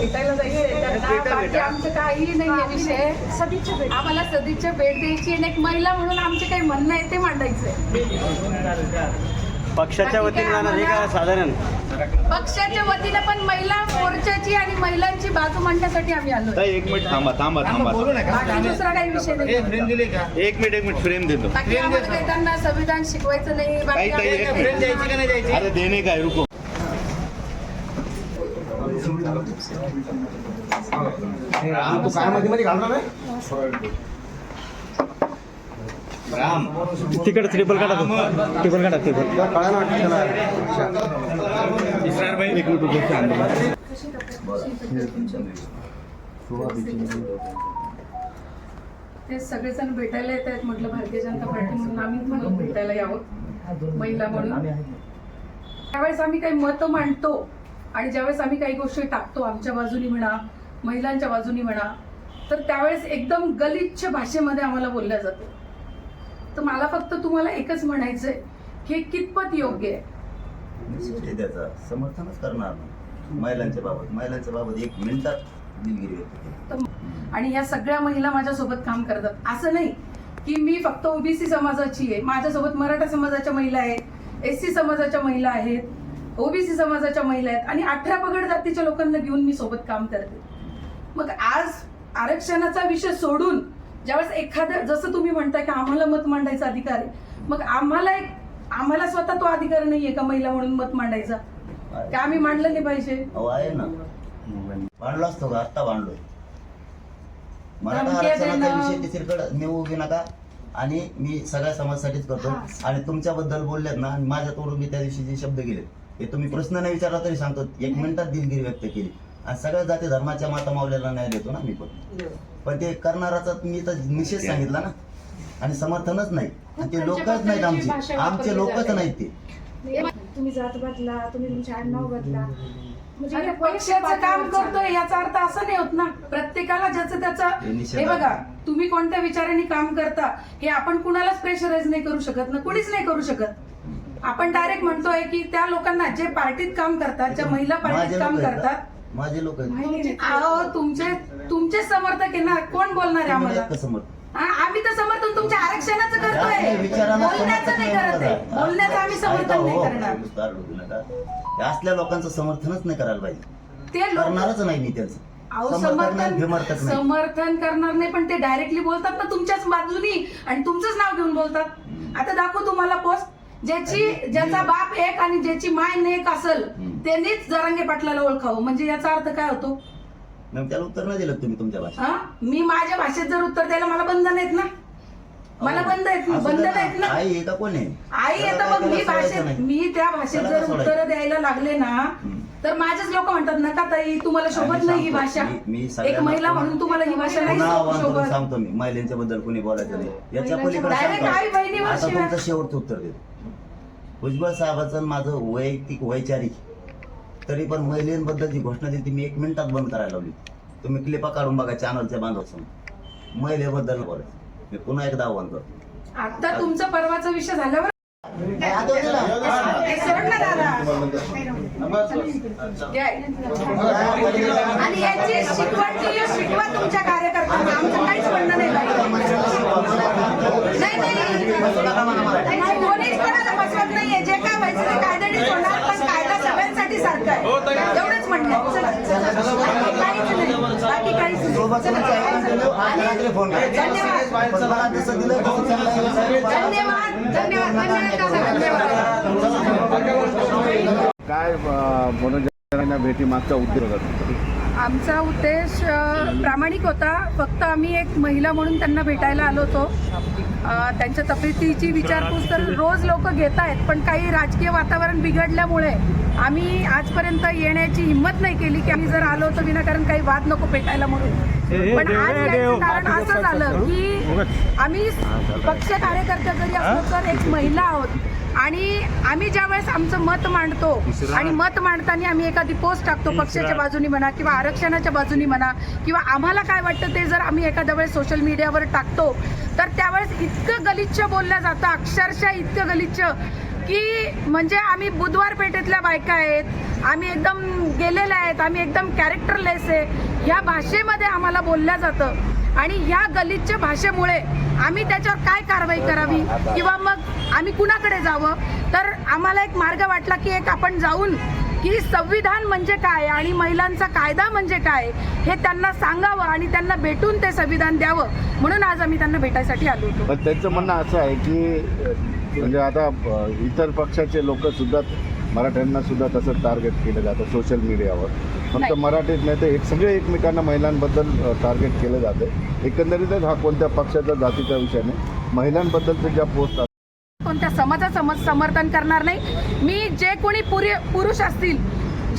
भेटायला जायचंय त्यांना बाकी आमचं काही नाहीये विषय. सदिच्छा भेट आम्हाला सदिच्छा भेट द्यायची आणि एक महिला म्हणून आमचे काही म्हणणं आहे ते मांडायचंय. पक्षाच्या वतीने जाणार हे का साधारण? पक्षाच्या वतीने पण महिला मोर्चाची आणि महिलांची बाजू मांडण्यासाठी आम्ही आलो एक मिनिट थांबा थांबा थांबा. बाकी दुसरा काही विषय नाही. एक मिनिट एक मिनिट फ्रेम देतो. बाकी आम्हाला काही त्यांना संविधान शिकवायचं नाही बाकी आम्हाला अरे देणे काय? रुको. राम ट्रिपल काढा ट्रिपल काढा ट्रिपल ते सगळेजण भेटायला येत आहेत म्हटलं भारतीय जनता पार्टी म्हणून आम्ही म्हणून भेटायला यावं महिला म्हणून. त्यावेळेस आम्ही काही मतं मांडतो. आणि ज्यावेळेस आम्ही काही गोष्टी टाकतो आमच्या बाजूनी म्हणा महिलांच्या बाजूनी म्हणा तर त्यावेळेस एकदम गलिच्छ भाषेमध्ये आम्हाला बोलल्या जातं. तर मला फक्त तुम्हाला एकच म्हणायचंय की हे कितपत योग्य आहे? त्याचा समर्थनच करणार महिलांच्या बाबत महिलांच्या बाबत एक मिनिटात दिलगिरी आणि ह्या सगळ्या महिला माझ्यासोबत काम करतात. असं नाही की मी फक्त ओबीसी समाजाची आहे. माझ्यासोबत मराठा समाजाच्या महिला आहेत एस सी समाजाच्या महिला आहेत ओबीसी समाजाच्या महिला आहेत आणि अठरा पगड जातीच्या लोकांना घेऊन मी सोबत काम करते. मग आज आरक्षणाचा विषय सोडून ज्यावेळेस एखाद्या जसं तुम्ही म्हणताय की आम्हाला मत मांडायचा अधिकार आहे मग आम्हाला एक आम्हाला स्वतः तो अधिकार नाहीये का महिला म्हणून मत मांडायचा? की आम्ही मांडलं नाही पाहिजे? आहे ना. भांडलो असतो का? आत्ता भांडलोय मराठा धमक्या आरक्षणाचा देणं. विषय नेऊ घेऊ नका. आणि मी सगळ्या समाजासाठीच करतो. हा. आणि तुमच्याबद्दल बोललेत ना आणि माझ्या तोडून मी त्या दिवशी जे शब्द गेले. हे तुम्ही प्रश्न नाही विचारला तरी सांगतो एक मिनिटात दिलगिरी व्यक्त केली. आणि सगळ्या जाती धर्माच्या माता मावल्याला न्याय देतो ना मी पण. पण ते करणाराचा मी तर निषेध सांगितला ना. आणि समर्थनच नाही. आणि ते लोकच नाहीत आमचे. आमचे लोकच नाहीत ते. तुम्ही जात बदला तुम्ही तुमचे आडनाव बदला. म्हणजे पक्षाचं काम. करतोय याचा अर्थ असं नाही होत ना. प्रत्येकाला ज्याचं त्याचं हे बघा. तुम्ही कोणत्या विचारांनी काम करता हे आपण कुणालाच प्रेशराईज नाही करू शकत ना. कुणीच नाही करू शकत. आपण डायरेक्ट म्हणतोय की त्या लोकांना जे पार्टीत काम करतात ज्या महिला पार्टीत काम करतात? माझे लोक. अहो तुमचे तुमचे समर्थक आहे ना कोण बोलणार आहे आम्हाला? हा, आम्ही तर समर्थन तुमच्या आरक्षणाचं करतोय. बोलण्याचं नाही समर्थन करत आहे. बोलण्याचं आम्ही समर्थन हो, नाही करणार. हे असल्या लोकांचं समर्थनच नाही करायला पाहिजे. ते करणारच नाही मी त्यांचं. समर्थन समर्थन करणार नाही पण ते डायरेक्टली बोलतात ना तुमच्याच बाजूनी आणि तुमचंच नाव घेऊन बोलतात. आता दाखवू तुम्हाला पोस्ट ज्याची ज्याचा बाप एक आणि ज्याची माय नेक असेल. त्यांनीच जरांगे पाटलाला ओळखावं म्हणजे याचा अर्थ काय होतो त्याला उत्तर नाही दिलं तुम्ही तुमच्या भाषेत हा मी माझ्या भाषेत जर उत्तर द्यायला मला बंधन आहेत ना मला बंद आहेत असू दे बंधन ना. आहेत ना आई आहे का कोण आहे आई त्याला येतं काय मग मी भाषेत नाही. मी त्या भाषेत त्याला जर काय उत्तर सोडायचं? द्यायला लागले ना हम्म. तर माझेच लोक म्हणतात नका ताई तुम्हाला शोभत नाही ही सांगतो, भाषा. मी- एक महिला म्हणून तुम्हाला ही भाषा नाही शोभत. सांगतो मी महिलांच्या बद्दल कोणी बोलायचं नाही. याच्या पलीकडे Direct आई सांगतो. बहिणीवर आता शिव्या. तुमचं शेवटचं उत्तर देतो. भुजबळ साहेबाचं आणि माझं वैयक्तिक वैचारिक. तरी पण महिलांबद्दल जी घोषणा दिली ती मी एक मिनिटात बंद करायला लावली. तुम्ही क्लिपा काढून बघा चॅनलच्या बांधव महिलेबद्दल बोलायचं. मी पुन्हा एकदा आव्हान करतो. आता तुमचा परवाचा विषय झाल्यावर. हे सोड ना. दादा. आणि याची शिकवण केली शिकवा तुमच्या कार्यकर्त्यांना. आमचं काहीच म्हणणं नाही नाही कोणीच कोणाला बसवत नाहीये. जे काय व्हायचं ते कायद्याने होणार पण कायदा सगळ्यांसाठी सारखा आहे. एवढंच म्हणणं काहीच नाही. बाकी काहीच फोन धन्यवाद. धन्यवाद. धन्यवाद. धन्यवाद. काय मनोरंजनाच्या भेटी मागचा उद्देश होता आमचा उद्देश प्रामाणिक होता. फक्त आम्ही एक महिला म्हणून त्यांना भेटायला आलो होतो. त्यांच्या तब्येतीची विचारपूस तर रोज लोक घेत आहेत पण काही राजकीय वातावरण बिघडल्यामुळे आम्ही आजपर्यंत येण्याची हिंमत नाही केली की आम्ही जर आलो तर विनाकारण काही वाद नको पेटायला म्हणून. पण आज कारण असं झालं की आम्ही पक्ष कार्यकर्ते जरी असलो तर एक महिला आहोत. आणि आम्ही ज्यावेळेस आमचं मत मांडतो आणि मत मांडताना आम्ही एखादी पोस्ट टाकतो पक्षाच्या बाजूनी म्हणा किंवा आरक्षणाच्या बाजूनी म्हणा किंवा आम्हाला काय वाटतं ते जर आम्ही एखाद्या वेळेस सोशल मीडियावर टाकतो तर त्यावेळेस इतकं गलिच्छ बोललं जातं अक्षरशः इतकं गलिच्छ की म्हणजे आम्ही बुधवार पेठेतल्या बायका आहेत आम्ही एकदम गेलेल्या आहेत आम्ही एकदम कॅरेक्टरलेस आहे. ह्या भाषेमध्ये आम्हाला बोलल्या जातं. आणि ह्या गलितच्या भाषेमुळे आम्ही त्याच्यावर काय कारवाई करावी? किंवा मग आम्ही कुणाकडे जावं? तर आम्हाला एक मार्ग वाटला की एक आपण जाऊन की संविधान म्हणजे काय आणि महिलांचा कायदा म्हणजे काय हे त्यांना सांगावं आणि त्यांना भेटून ते संविधान द्यावं. म्हणून आज आम्ही त्यांना भेटायसाठी आलो होतो. त्यांचं म्हणणं असं आहे की म्हणजे आता इतर पक्षाचे लोक सुद्धा मराठ्यांना सुद्धा तसं टार्गेट केलं जातं सोशल मीडियावर फक्त. मराठीत नाही तर एक सगळे एकमेकांना महिलांबद्दल टार्गेट केलं जातं. एकंदरीतच हा कोणत्या पक्षाचा जातीचा विषय नाही. महिलांबद्दलच्या ज्या पोस्ट कोणत्या समाजाचं सम- समर्थन करणार नाही? मी जे कोणी पुरे पुरुष असतील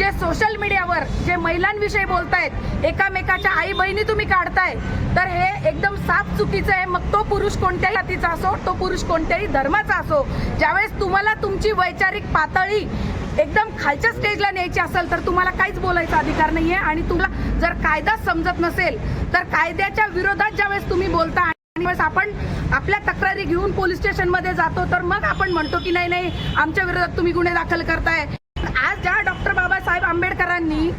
जे सोशल मीडियावर जे महिलांविषयी बोलतायत एकामेकाच्या आई बहिणी तुम्ही काढताय तर हे एकदम साफ चुकीचं आहे. मग तो पुरुष कोणत्याही जातीचा असो तो पुरुष कोणत्याही धर्माचा असो ज्यावेळेस तुम्हाला तुमची वैचारिक पातळी एकदम खालच्या स्टेजला न्यायची असेल तर तुम्हाला काहीच बोलायचा अधिकार नाहीये. आणि तुम्हाला जर कायदा समजत नसेल तर कायद्याच्या विरोधात ज्यावेळेस तुम्ही बोलता आणि वेळेस आपण आपल्या तक्रारी घेऊन पोलीस स्टेशनमध्ये जातो तर मग आपण म्हणतो की नाही नाही आमच्या विरोधात तुम्ही गुन्हे दाखल करताय. आज ज्या डॉक्टर बाबासाहेब आंबेडकरांनी